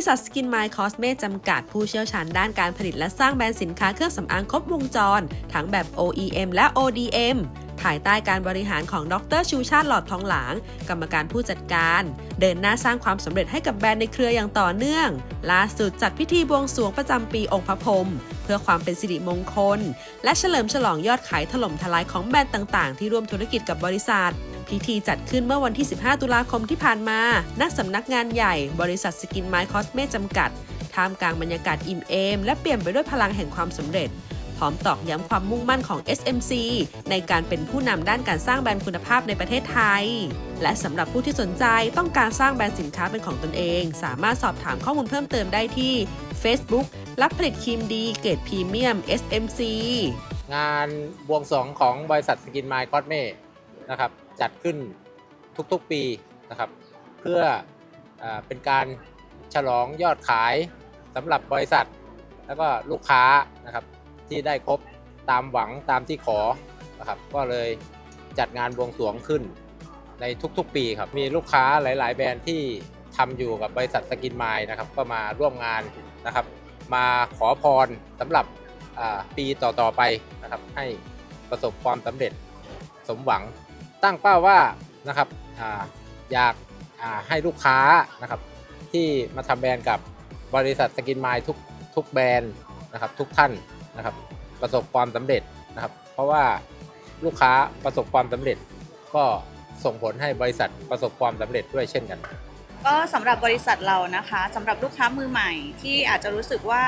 ริษัทสกินไมล์คอสเมจำกัดผู้เชี่ยวชาญด้านการผลิตและสร้างแบรนด์สินค้าเครื่องสำอางครบวงจร ทั้งแบบ OEM และ ODM ภายใต้การบริหารของดรชูชาติหลอดทองหลาง กรรมการผู้จัดการ เดินหน้าสร้างความสำเร็จให้กับแบรนด์ในเครืออย่างต่อเนื่อง ล่าสุดจัดพิธีบวงสรวงประจำปีองค์พระพรหมเพื่อความเป็นสิริมงคล และเฉลิมฉลองยอดขายถล่มทลายของแบรนด์ต่าง ๆ ที่ร่วมธุรกิจกับบริษัท พิธีจัดขึ้นเมื่อวันที่ 15 ตุลาคมที่ผ่านมา ณ สำนักงานใหญ่บริษัทสกินไมล์คอสเมจำกัด ท่ามกลางบรรยากาศอิ่มเอม และเปลี่ยนไปด้วยพลังแห่งความสำเร็จ พร้อมตอกย้ำความมุ่งมั่นของ SMC ในการเป็นผู้นำด้านการสร้างแบรนด์คุณภาพในประเทศไทย และสำหรับผู้ที่สนใจต้องการสร้างแบรนด์สินค้าเป็นของตนเอง สามารถสอบถามข้อมูลเพิ่มเติมได้ที่ Facebook รับผลิตครีมดีเกรดพรีเมียม SMC งานบวงสรวงของบริษัทสกินไมล์คอสเมนะครับ จัดขึ้นทุกๆปีนะครับ เพื่ออเป็นการฉลองยอดขายสำหรับบริษัท แล้วก็ลูกค้านะครับที่ได้ครบตามหวังตามที่ขอนะครับ ก็เลยจัดงานบวงสรวงขึ้นในทุกๆปีครับ มีลูกค้าหลายๆ แบรนด์ที่ทำอยู่กับบริษัทสกินไมล์นะครับ ก็มาร่วมงานนะครับ มาขอพรสำหรับปีต่อๆไปนะครับ ให้ประสบความสำเร็จสมหวัง ตั้งเป้าว่านะครับออยากาให้ลูกค้านะครับที่มาทำแบรนด์กับบริษัทสกินไมล์ทุกทุกแบรนด์นะครับทุกท่านนะครับประสบความสำเร็จนะครับ เพราะว่าลูกค้าประสบความสำเร็จ ก็ส่งผลให้บริษัทประสบความสำเร็จด้วยเช่นกัน ก็สำหรับบริษัทเรานะคะสำหรับลูกค้ามือใหม่ที่อาจจะรู้สึกว่า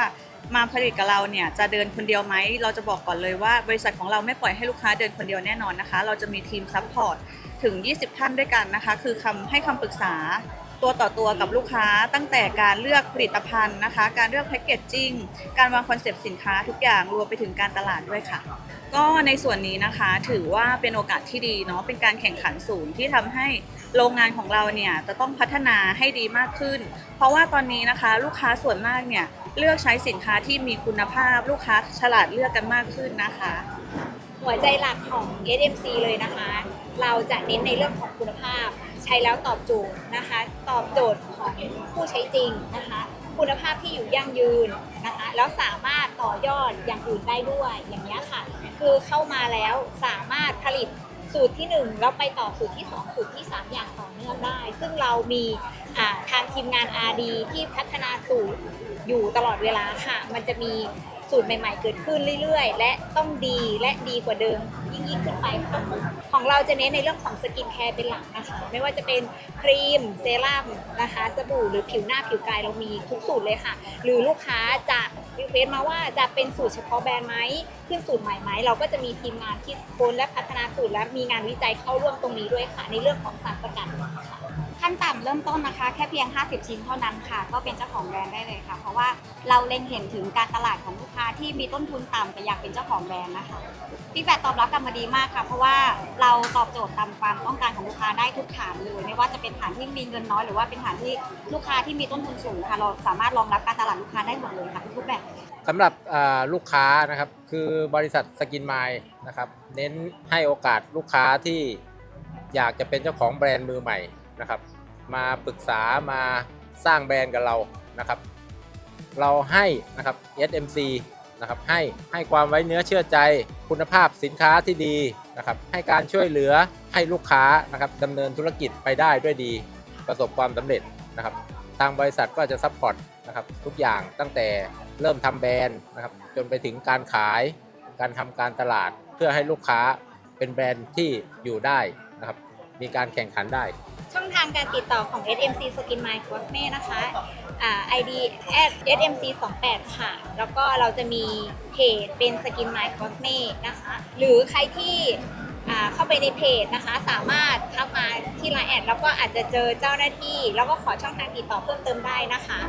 มาผลิตกับเราเนี่ยจะเดินคนเดียวไหม เราจะบอกก่อนเลยว่าบริษัทของเราไม่ปล่อยให้ลูกค้าเดินคนเดียวแน่นอนนะคะ เราจะมีทีมซัพพอร์ตถึง 20 ท่านด้วยกันนะคะ คือคำให้คำปรึกษา ตัวต่อตัวกับลูกค้าตั้งแต่การเลือกผลิตภัณฑ์นะคะ การเลือกแพคเกจจิ้งการวางคอนเซปต์สินค้าทุกอย่างรวมไปถึงการตลาดด้วยค่ะ ก็ในส่วนนี้นะคะถือว่าเป็นโอกาสที่ดีเนาะเป็นการแข่งขันสูงที่ทำให้โรงงานของเราเนี่ยจะต้องพัฒนาให้ดีมากขึ้น เพราะว่าตอนนี้นะคะ ลูกค้าส่วนมากเนี่ยเลือกใช้สินค้าที่มีคุณภาพ ลูกค้าฉลาดเลือกกันมากขึ้นนะคะ หัวใจหลักของ SMC เลยนะคะ เราจะเน้นในเรื่องของคุณภาพ ใช้แล้วตอบโจทย์นะคะ ตอบโจทย์ของผู้ใช้จริงนะคะ คุณภาพที่อยู่ยั่งยืนนะคะ แล้วสามารถต่อยอดอย่างอื่นได้ด้วยอย่างนี้ค่ะ คือเข้ามาแล้วสามารถผลิตสูตรที่ 1 แล้วไปต่อสูตรที่ 2 สูตรที่ 3 อย่างต่อเนื่องได้ ซึ่งเรามีทางทีมงาน RD ที่พัฒนาสูตรอยู่ตลอดเวลาค่ะ มันจะมี สูตรใหม่ ๆ เกิดขึ้นเรื่อยๆ และต้องดีและดีกว่าเดิม ยิ่งยิ่งๆขึ้นไปค่ะของเราจะเน้นในเรื่องของสกินแคร์เป็นหลักนะคะไม่ว่าจะเป็นครีมเซรั่มนะคะสบู่หรือผิวหน้าผิวกายเรามีทุกสูตรเลยค่ะ หรือลูกค้าจะรีเควสมาว่าจะเป็นสูตรเฉพาะแบรนด์ไหมขึ้นสูตรใหม่ไหมเราก็จะมีทีมงานคิดค้นและพัฒนาสูตรและมีงานวิจัยเข้าร่วมตรงนี้ด้วยค่ะ ในเรื่องของสารสกัดค่ะขั้นต่ำเริ่มต้นนะคะ แค่เพียง 50 ชิ้นเท่านั้นค่ะ ก็เป็นเจ้าของแบรนด์ได้เลยค่ะ เพราะว่าเราเล็งเห็นถึงการตลาดของลูกค้าที่มีต้นทุนต่ำแต่อยากเป็นเจ้าของแบรนด์นะคะฟีดแบ็ตอบรับกลับมาดีมากค่ะเพราะว่าเราตอบโจทย์ตามความต้องการของลูกค้าได้ทุกฐานเลยไม่ว่าจะเป็นฐานที่มีเงินน้อยหรือว่าเป็นฐานที่ลูกค้าที่มีต้นทุนสูงค่ะเราสามารถรองรับการตลาดลูกค้าได้หมดเลยค่ะทุกแบบสำหรับลูกค้านะครับคือบริษัทสกินไมล์นะครับเน้นให้โอกาสลูกค้าที่อยากจะเป็นเจ้าของแบรนด์มือใหม่นะครับมาปรึกษามาสร้างแบรนด์กับเรานะครับ เราให้นะครับ SMC นะครับให้ให้ความไว้เนื้อเชื่อใจ คุณภาพสินค้าที่ดีนะครับให้การช่วยเหลือให้ลูกค้านะครับดำเนินธุรกิจไปได้ด้วยดี ประสบความสำเร็จนะครับทางบริษัทก็จะซัพพอร์ตนะครับทุกอย่างตั้งแต่เริ่มทำแบรนด์นะครับจนไปถึงการขายการทำการตลาดเพื่อให้ลูกค้าเป็นแบรนด์ที่อยู่ได้นะครับมีการแข่งขันได้ ช่องทางการติดต่อของ SMC Skin My Cosme นะคะ ID SMC 28 ค่ะ แล้วก็เราจะมีเพจเป็น Skin My Cosme นะคะ หรือใครที่อ่าเข้าไปในเพจนะคะ สามารถทักมาที่ไลน์แอดแล้วก็อาจจะเจอเจ้าหน้าที่ แล้วก็ขอช่องทางติดต่อเพิ่มเติมได้นะคะ